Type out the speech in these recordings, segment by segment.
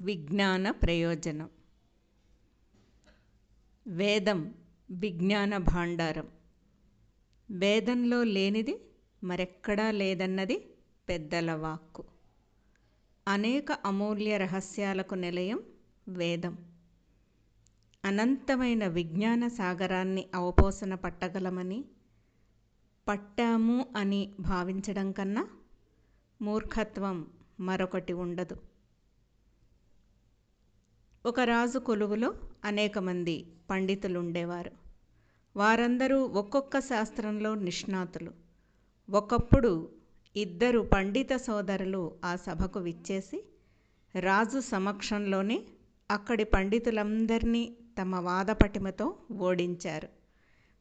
విజ్ఞాన ప్రయోజనం. వేదం విజ్ఞాన భాండారం. వేదంలో లేనిది మరెక్కడా లేదన్నది పెద్దల వాక్కు. అనేక అమూల్య రహస్యాలకు నిలయం వేదం. అనంతమైన విజ్ఞాన సాగరాన్ని అవపోసన పట్టగలమని పట్టాము అని భావించడం కన్నా మూర్ఖత్వం మరొకటి ఉండదు. ఒక రాజు కొలువులో అనేక మంది పండితులు ఉండేవారు వారందరూ ఒక్కొక్క శాస్త్రంలో నిష్ణాతులు. ఒకప్పుడు ఇద్దరు పండిత సోదరులు ఆ సభకు విచ్చేసి రాజు సమక్షంలోనే అక్కడి పండితులందరినీ తమ వాదపటిమతో ఓడించారు.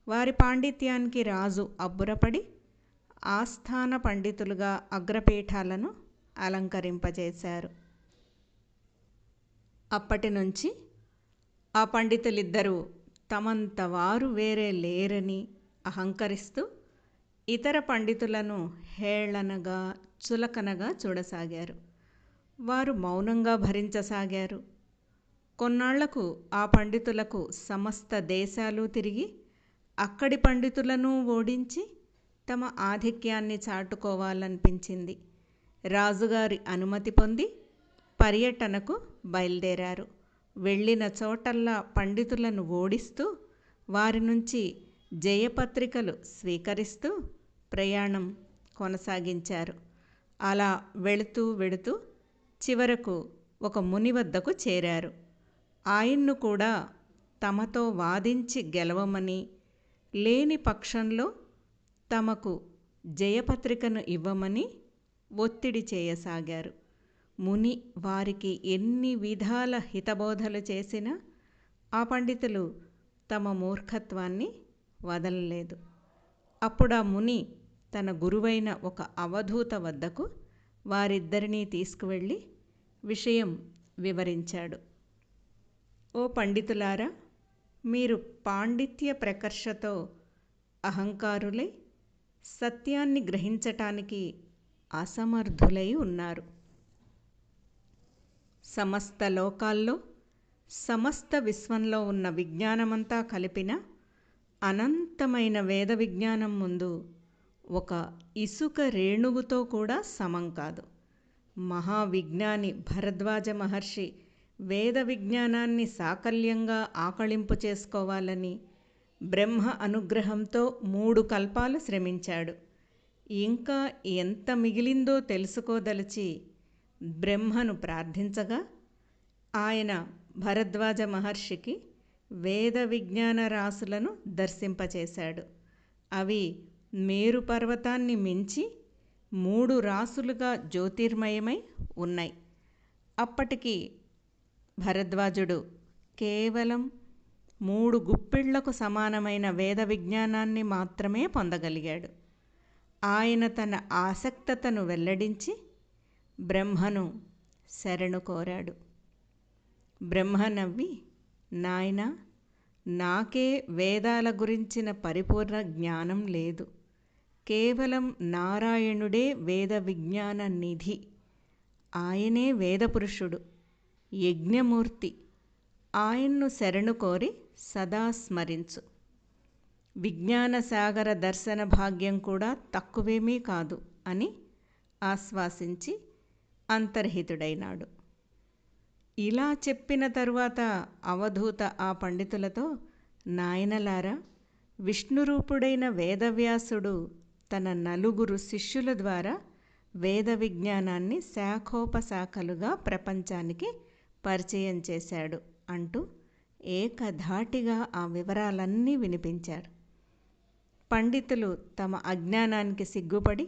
వారి పాండిత్యానికి రాజు అబ్బురపడి ఆస్థాన పండితులుగా అగ్రపీఠాలను అలంకరింపజేశారు. అప్పటి నుంచి ఆ పండితులిద్దరూ తమంత వారు వేరే లేరని అహంకరిస్తూ ఇతర పండితులను హేళనగా చులకనగా చూడసాగారు. వారు మౌనంగా భరించసాగారు. కొన్నాళ్ళకు ఆ పండితులకు సమస్త దేశాలు తిరిగి అక్కడి పండితులను ఓడించి తమ ఆధిక్యాన్ని చాటుకోవాలనిపించింది. రాజుగారి అనుమతి పొంది పర్యటనకు బయలుదేరారు. వెళ్ళిన చోటల్లా పండితులను ఓడిస్తూ వారి నుంచి జయపత్రికలు స్వీకరిస్తూ ప్రయాణం కొనసాగించారు. అలా వెళుతూ వెళుతూ చివరకు ఒక ముని వద్దకు చేరారు. ఆయన్ను కూడా తమతో వాదించి గెలవమని లేని పక్షంలో తమకు జయపత్రికను ఇవ్వమని ఒత్తిడి చేయసాగారు. ముని వారికి ఎన్ని విధాల హితబోధలు చేసినా ఆ పండితులు తమ మూర్ఖత్వాన్ని వదలలేదు. అప్పుడు ఆ ముని తన గురువైన ఒక అవధూత వద్దకు వారిద్దరినీ తీసుకువెళ్ళి విషయం వివరించాడు. ఓ పండితులారా మీరు పాండిత్య ప్రకర్షతో అహంకారులై సత్యాన్ని గ్రహించటానికి అసమర్థులై ఉన్నారు. సమస్త లోకాల్లో సమస్త విశ్వంలో ఉన్న విజ్ఞానమంతా కలిపిన అనంతమైన వేద విజ్ఞానం ముందు ఒక ఇసుక రేణువుతో కూడా సమం కాదు. మహావిజ్ఞాని భరద్వాజ మహర్షి వేద విజ్ఞానాన్ని సాకల్యంగా ఆకళింపు చేసుకోవాలని బ్రహ్మ అనుగ్రహంతో మూడు కల్పాలు శ్రమించాడు. ఇంకా ఎంత మిగిలిందో తెలుసుకోదలిచి బ్రహ్మను ప్రార్థించగా ఆయన భరద్వాజ మహర్షికి వేద విజ్ఞాన రాసులను దర్శింపచేశాడు. అవి మేరు పర్వతాన్ని మించి మూడు రాసులుగా జ్యోతిర్మయమై ఉన్నాయి. అప్పటికి భరద్వాజుడు కేవలం మూడు గుప్పిళ్ళకు సమానమైన వేద విజ్ఞానాన్ని మాత్రమే పొందగలిగాడు. ఆయన తన ఆసక్తతను వెల్లడించి బ్రహ్మను శరణు కోరాడు. బ్రహ్మ నవ్వి నాయన నాకే వేదాల గురించిన పరిపూర్ణ జ్ఞానం లేదు. కేవలం నారాయణుడే వేద విజ్ఞాన నిధి. ఆయనే వేదపురుషుడు యజ్ఞమూర్తి. ఆయన్ను శరణు కోరి సదా స్మరించు. విజ్ఞాన సాగర దర్శన భాగ్యం కూడా తక్కువేమీ కాదు అని ఆశ్వాసించి అంతర్హితుడైనాడు. ఇలా చెప్పిన తరువాత అవధూత ఆ పండితులతో నాయనలారా విష్ణురూపుడైన వేదవ్యాసుడు తన నలుగురు శిష్యుల ద్వారా వేద విజ్ఞానాన్ని శాఖోపశాఖలుగా ప్రపంచానికి పరిచయం చేశాడు అంటూ ఏకధాటిగా ఆ వివరాలన్నీ వినిపించారు. పండితులు తమ అజ్ఞానానికి సిగ్గుపడి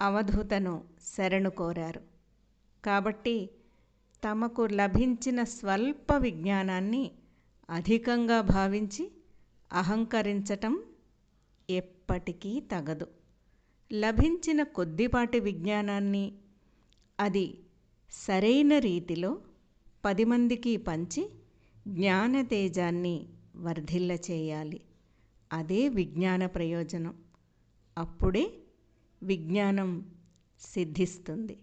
అవధూతను శరణు కోరారు. కాబట్టి తమకు లభించిన స్వల్ప విజ్ఞానాన్ని అధికంగా భావించి అహంకరించటం ఎప్పటికీ తగదు. లభించిన కొద్దిపాటి విజ్ఞానాన్ని అది సరైన రీతిలో పది మందికి పంచి జ్ఞానతేజాన్ని వర్ధిల్ల చేయాలి. అదే విజ్ఞాన ప్రయోజనం. అప్పుడే విజ్ఞానం సిద్ధిస్తుంది.